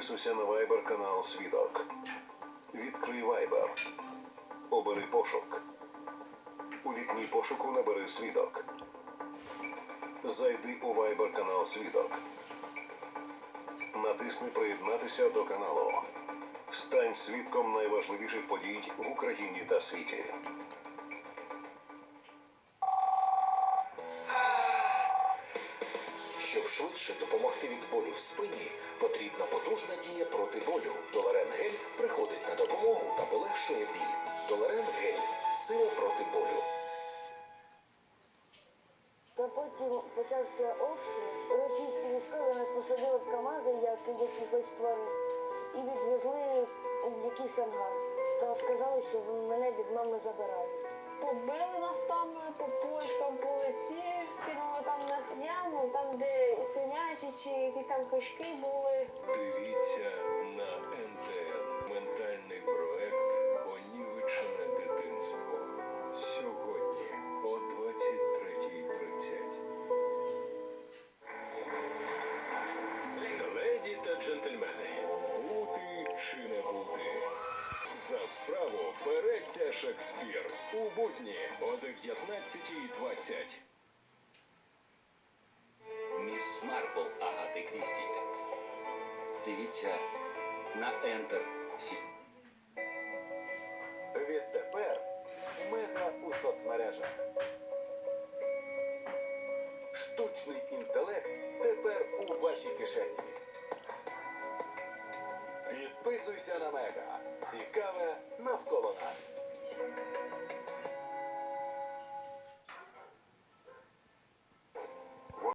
Підписуйся на Viber канал Свідок. Відкрий Viber. Обери пошук. У вікні пошуку набери свідок. Зайди у Viber канал Свідок. Натисни Приєднатися до каналу. Стань свідком найважливіших подій в Україні та світі. Щоб швидше допомогти від болю в спині, потрібна потужна дія проти болю. Доларен гель приходить на допомогу та полегшує біль. Доларен гель сила проти болю. Та потім почався обстріл. Російські військові нас посадили в КАМАЗи, як якихось тварин, і відвезли в якийсь ангар. Та сказали, що мене від мами забирають. Побили нас там по почкам, по лиці, там, де свинячі чи якісь там кишки були. Дивіться на НТН. Ментальний проект Понівечене дитинство. Сьогодні о 23.30. Леді та джентльмени. Бути чи не бути. За справу береться Шекспір. У будні о 19.20. Дивіться на Ентер. Відтепер мета у соцмережах. Штучний інтелект тепер у вашій кишені. Підписуйся на Мега. Цікаве навколо.